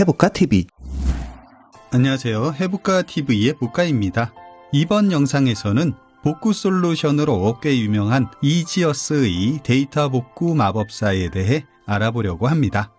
해볼까 TV 안녕하세요. 해부가 TV의 부가입니다. 이번 영상에서는 복구 솔루션으로 꽤 유명한 이지어스의 데이터 복구 마법사에 대해 알아보려고 합니다.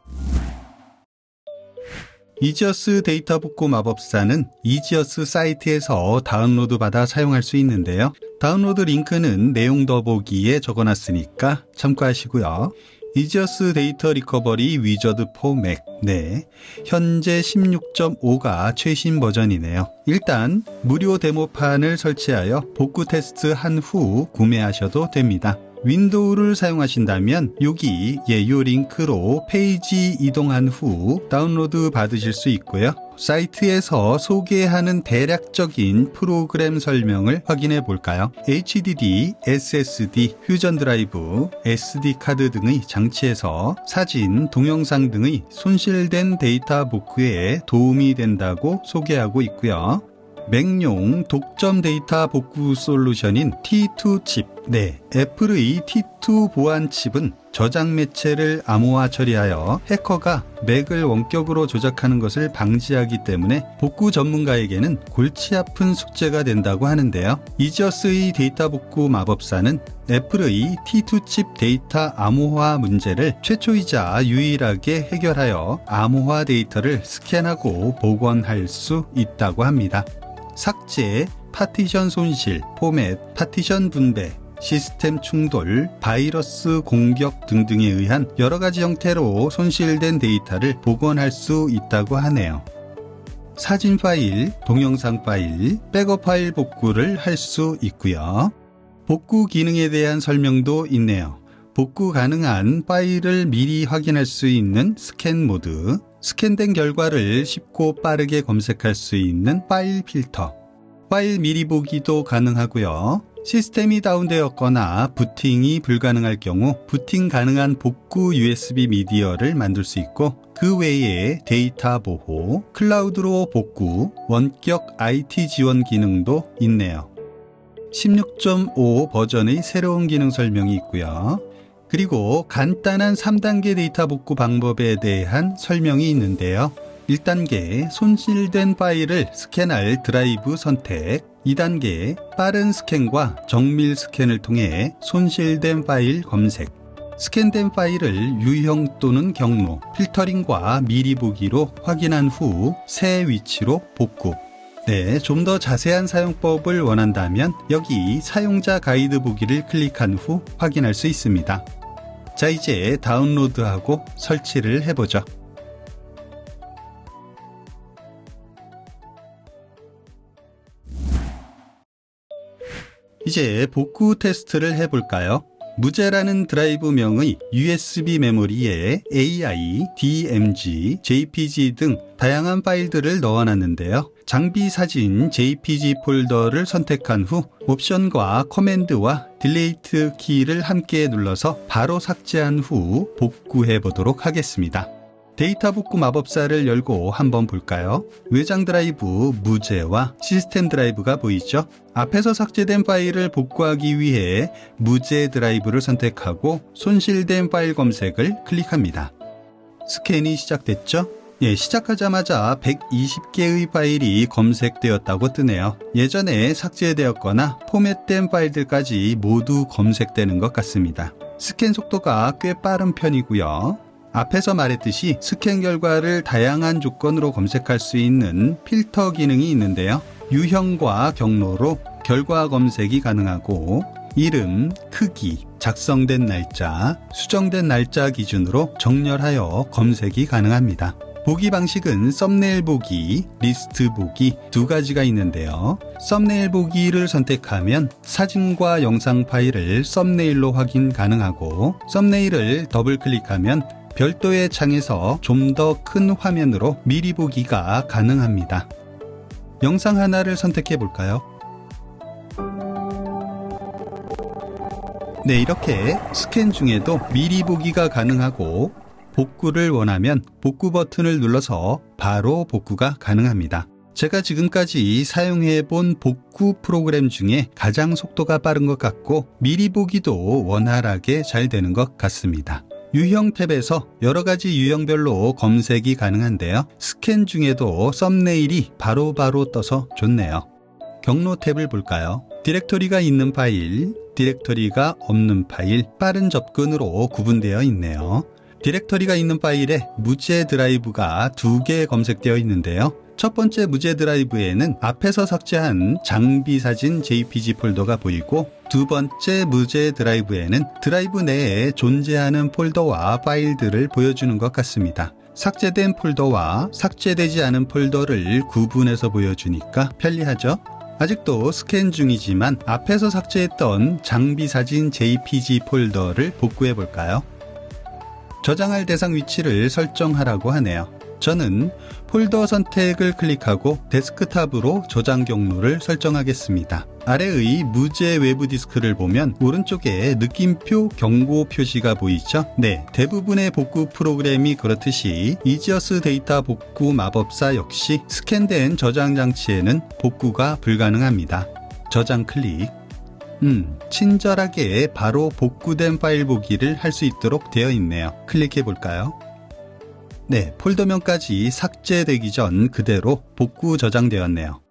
이지어스 데이터 복구 마법사는 이지어스 사이트에서 다운로드 받아 사용할 수 있는데요. 다운로드 링크는 내용 더보기에 적어놨으니까 참고하시고요. 이지어스 데이터 리커버리 위저드 포 맥. 네. 현재 16.5가 최신 버전이네요. 일단 무료 데모판을 설치하여 복구 테스트 한 후 구매하셔도 됩니다. 윈도우를 사용하신다면 여기 예요 링크로 페이지 이동한 후 다운로드 받으실 수 있고요. 사이트에서 소개하는 대략적인 프로그램 설명을 확인해 볼까요? HDD, SSD, 휴전 드라이브, SD 카드 등의 장치에서 사진, 동영상 등의 손실된 데이터 복구에 도움이 된다고 소개하고 있고요. 맥용 독점 데이터 복구 솔루션인 T2 칩. 네, 애플의 T2 보안 칩은 저장 매체를 암호화 처리하여 해커가 맥을 원격으로 조작하는 것을 방지하기 때문에 복구 전문가에게는 골치 아픈 숙제가 된다고 하는데요. 이저스의 데이터 복구 마법사는 애플의 T2 칩 데이터 암호화 문제를 최초이자 유일하게 해결하여 암호화 데이터를 스캔하고 복원할 수 있다고 합니다. 삭제, 파티션 손실, 포맷, 파티션 분배, 시스템 충돌, 바이러스 공격 등등에 의한 여러 가지 형태로 손실된 데이터를 복원할 수 있다고 하네요. 사진 파일, 동영상 파일, 백업 파일 복구를 할 수 있고요. 복구 기능에 대한 설명도 있네요. 복구 가능한 파일을 미리 확인할 수 있는 스캔 모드, 스캔된 결과를 쉽고 빠르게 검색할 수 있는 파일 필터, 파일 미리 보기도 가능하고요. 시스템이 다운되었거나 부팅이 불가능할 경우 부팅 가능한 복구 USB 미디어를 만들 수 있고 그 외에 데이터 보호, 클라우드로 복구, 원격 IT 지원 기능도 있네요. 16.5 버전의 새로운 기능 설명이 있고요. 그리고 간단한 3단계 데이터 복구 방법에 대한 설명이 있는데요. 1단계 손실된 파일을 스캔할 드라이브 선택 2단계 빠른 스캔과 정밀 스캔을 통해 손실된 파일 검색 스캔된 파일을 유형 또는 경로, 필터링과 미리 보기로 확인한 후 새 위치로 복구 네, 좀 더 자세한 사용법을 원한다면 여기 사용자 가이드 보기를 클릭한 후 확인할 수 있습니다. 자, 이제 다운로드하고 설치를 해보죠. 이제 복구 테스트를 해볼까요? 무제라는 드라이브명의 USB 메모리에 AI, DMG, JPG 등 다양한 파일들을 넣어놨는데요. 장비 사진 JPG 폴더를 선택한 후 옵션과 커맨드와 딜레이트 키를 함께 눌러서 바로 삭제한 후 복구해 보도록 하겠습니다. 데이터 복구 마법사를 열고 한번 볼까요? 외장 드라이브 무제와 시스템 드라이브가 보이죠? 앞에서 삭제된 파일을 복구하기 위해 무제 드라이브를 선택하고 손실된 파일 검색을 클릭합니다. 스캔이 시작됐죠? 예, 시작하자마자 120개의 파일이 검색되었다고 뜨네요. 예전에 삭제되었거나 포맷된 파일들까지 모두 검색되는 것 같습니다. 스캔 속도가 꽤 빠른 편이고요. 앞에서 말했듯이 스캔 결과를 다양한 조건으로 검색할 수 있는 필터 기능이 있는데요. 유형과 경로로 결과 검색이 가능하고 이름, 크기, 작성된 날짜, 수정된 날짜 기준으로 정렬하여 검색이 가능합니다. 보기 방식은 썸네일 보기, 리스트 보기 두 가지가 있는데요. 썸네일 보기를 선택하면 사진과 영상 파일을 썸네일로 확인 가능하고 썸네일을 더블 클릭하면 별도의 창에서 좀 더 큰 화면으로 미리 보기가 가능합니다. 영상 하나를 선택해 볼까요? 네, 이렇게 스캔 중에도 미리 보기가 가능하고 복구를 원하면 복구 버튼을 눌러서 바로 복구가 가능합니다. 제가 지금까지 사용해 본 복구 프로그램 중에 가장 속도가 빠른 것 같고 미리 보기도 원활하게 잘 되는 것 같습니다. 유형 탭에서 여러 가지 유형별로 검색이 가능한데요. 스캔 중에도 썸네일이 바로 바로 떠서 좋네요. 경로 탭을 볼까요? 디렉토리가 있는 파일, 디렉토리가 없는 파일, 빠른 접근으로 구분되어 있네요. 디렉토리가 있는 파일에 무제 드라이브가 두 개 검색되어 있는데요. 첫 번째 무제 드라이브에는 앞에서 삭제한 장비 사진 JPG 폴더가 보이고 두 번째 무제 드라이브에는 드라이브 내에 존재하는 폴더와 파일들을 보여주는 것 같습니다. 삭제된 폴더와 삭제되지 않은 폴더를 구분해서 보여주니까 편리하죠? 아직도 스캔 중이지만 앞에서 삭제했던 장비 사진 JPG 폴더를 복구해 볼까요? 저장할 대상 위치를 설정하라고 하네요. 저는 폴더 선택을 클릭하고 데스크탑으로 저장 경로를 설정하겠습니다. 아래의 무제 외부 디스크를 보면 오른쪽에 느낌표 경고 표시가 보이죠? 네, 대부분의 복구 프로그램이 그렇듯이 이지어스 데이터 복구 마법사 역시 스캔된 저장 장치에는 복구가 불가능합니다. 저장 클릭. 음, 친절하게 바로 복구된 파일 보기를 할 수 있도록 되어 있네요. 클릭해 볼까요? 네, 폴더명까지 삭제되기 전 그대로 복구 저장되었네요.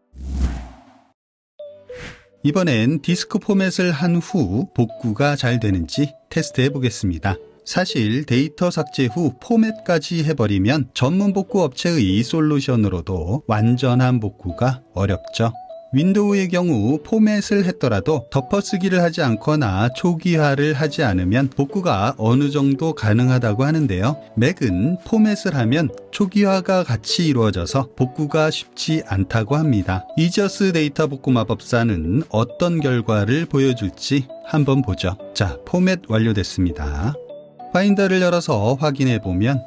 이번엔 디스크 포맷을 한 후 복구가 잘 되는지 테스트해 보겠습니다. 사실 데이터 삭제 후 포맷까지 해버리면 전문 복구 업체의 솔루션으로도 완전한 복구가 어렵죠. 윈도우의 경우 포맷을 했더라도 덮어쓰기를 하지 않거나 초기화를 하지 않으면 복구가 어느 정도 가능하다고 하는데요. 맥은 포맷을 하면 초기화가 같이 이루어져서 복구가 쉽지 않다고 합니다. 이저스 데이터 복구 마법사는 어떤 결과를 보여줄지 한번 보죠. 자, 포맷 완료됐습니다. 파인더를 열어서 확인해 보면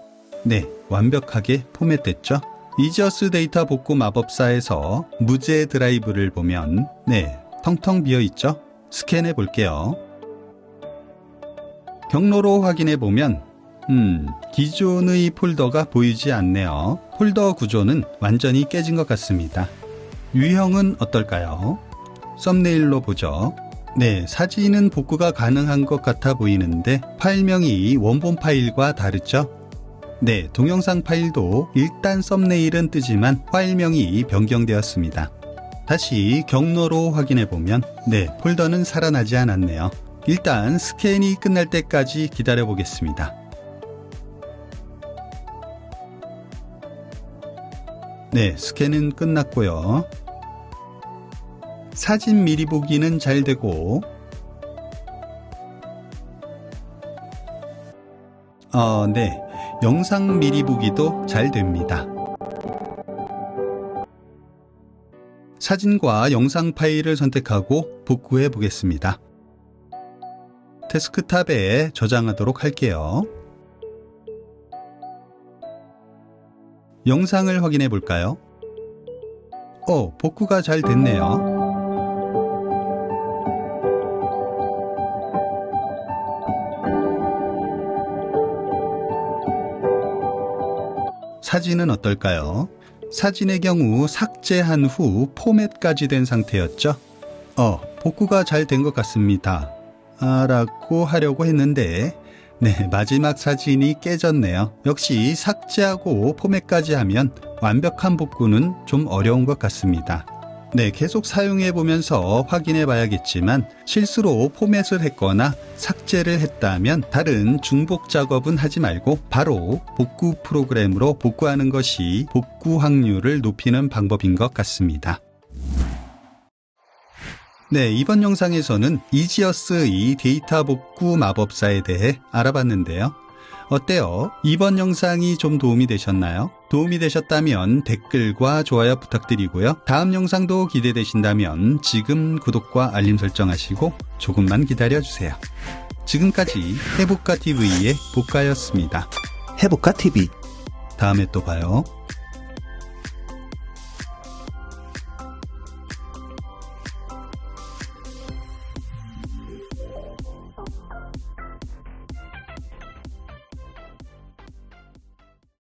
네, 완벽하게 포맷됐죠? 이저스 데이터 복구 마법사에서 무제 드라이브를 보면 네, 텅텅 비어 있죠? 스캔해 볼게요. 경로로 확인해 보면 음, 기존의 폴더가 보이지 않네요. 폴더 구조는 완전히 깨진 것 같습니다. 유형은 어떨까요? 썸네일로 보죠. 네, 사진은 복구가 가능한 것 같아 보이는데 파일명이 원본 파일과 다르죠? 네, 동영상 파일도 일단 썸네일은 뜨지만 파일명이 변경되었습니다. 다시 경로로 확인해 보면 네, 폴더는 살아나지 않았네요. 일단 스캔이 끝날 때까지 기다려 보겠습니다. 네, 스캔은 끝났고요. 사진 미리 보기는 잘 되고 어, 네. 영상 미리 보기도 잘 됩니다. 사진과 영상 파일을 선택하고 복구해 보겠습니다. 데스크탑에 저장하도록 할게요. 영상을 확인해 볼까요? 어, 복구가 잘 됐네요. 사진은 어떨까요? 사진의 경우 삭제한 후 포맷까지 된 상태였죠? 어, 복구가 잘 된 것 같습니다. 아, 라고 하려고 했는데, 네, 마지막 사진이 깨졌네요. 역시 삭제하고 포맷까지 하면 완벽한 복구는 좀 어려운 것 같습니다. 네, 계속 사용해 보면서 확인해 봐야겠지만 실수로 포맷을 했거나 삭제를 했다면 다른 중복 작업은 하지 말고 바로 복구 프로그램으로 복구하는 것이 복구 확률을 높이는 방법인 것 같습니다. 네, 이번 영상에서는 이지어스의 데이터 복구 마법사에 대해 알아봤는데요. 어때요? 이번 영상이 좀 도움이 되셨나요? 도움이 되셨다면 댓글과 좋아요 부탁드리고요. 다음 영상도 기대되신다면 지금 구독과 알림 설정하시고 조금만 기다려주세요. 지금까지 해복가TV의 복가였습니다. 해볼까 TV 다음에 또 봐요.